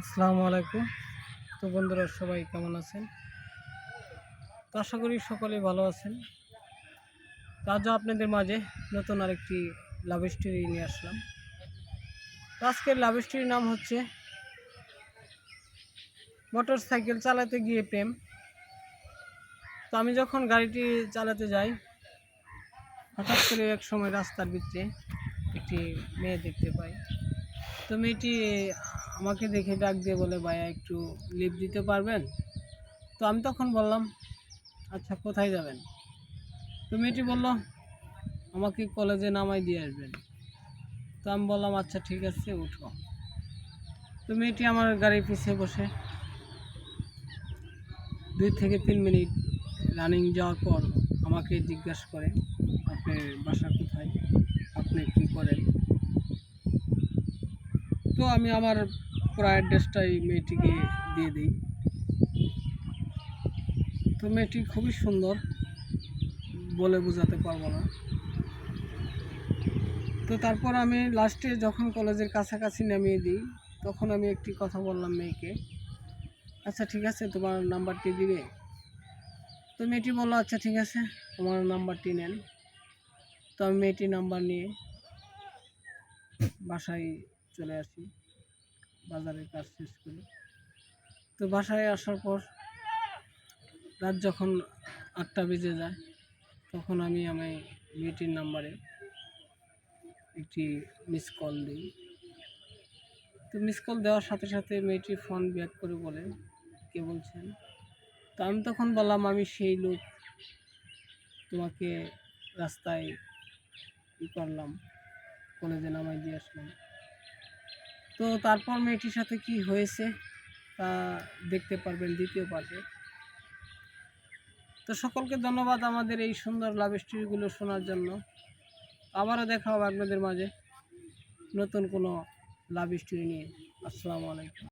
আসসালামু আলাইকুম। তো বন্ধুরা, সবাই কেমন আছেন? তো আশা করি সকলেই ভালো আছেন। আজও আপনাদের মাঝে নতুন আরেকটি লাভ স্টোরি নিয়ে আসলাম। তো আজকের লাভ স্টোরির নাম হচ্ছে মোটর সাইকেল চালাতে গিয়ে প্রেম। তো আমি যখন গাড়িটি চালাতে যাই, হঠাৎ করে এক সময় রাস্তার ভিতরে একটি মেয়ে দেখতে পাই। তো মেয়েটি আমাকে দেখে ডাক দিয়ে বলে, ভাইয়া, একটু লিফট দিতে পারবেন? তো আমি তখন বললাম আচ্ছা কোথায় যাবেন? তো মেয়েটি বলল, আমাকে কলেজে নামাই দিয়ে আসবেন। তো আমি বললাম আচ্ছা ঠিক আছে, উঠো। তো মেয়েটি আমার গাড়ির পিছিয়ে বসে দুই থেকে তিন মিনিট রানিং যাওয়ার পর আমাকে জিজ্ঞাসা করে, আপনার বাসা কোথায়? তো আমি আমার পুরো অ্যাড্রেসটাই মেয়েটিকে দিয়ে দিই। তো মেয়েটি খুবই সুন্দর, বলে বোঝাতে পারব না। তো তারপর আমি লাস্টে যখন কলেজের কাছাকাছি নামিয়ে দিই, তখন আমি একটি কথা বললাম মেয়েকে। আচ্ছা ঠিক আছে, তোমার নাম্বারটি দিবে? তো মেয়েটি বলল আচ্ছা ঠিক আছে, তোমার নাম্বারটি নেন। তো আমি মেয়েটির নাম্বার নিয়ে বাসায় চলে আসি, বাজারের কাজ শেষ করে। তো বাসায় আসার পর রাত যখন আটটা বেজে যায়, তখন আমি আমি মেয়েটির নাম্বারে একটি মিস কল দিই। তো মিস কল দেওয়ার সাথে সাথে মেয়েটি ফোন ব্যাক করে বলে, কে বলছেন? তো আমি তখন বললাম, আমি সেই লোক, তোমাকে রাস্তায় ই করলাম কলেজে নামাই দিয়ে আসলাম। তো তারপর মেয়েটির সাথে কি হয়েছে তা দেখতে পারবেন দ্বিতীয় পার্টে। তো সকলকে ধন্যবাদ আমাদের এই সুন্দর লাভ স্টোরিগুলো শোনার জন্য। আবারও দেখা হবে আপনাদের মাঝে নতুন কোনো লাভ স্টোরি নিয়ে। আসসালামু আলাইকুম।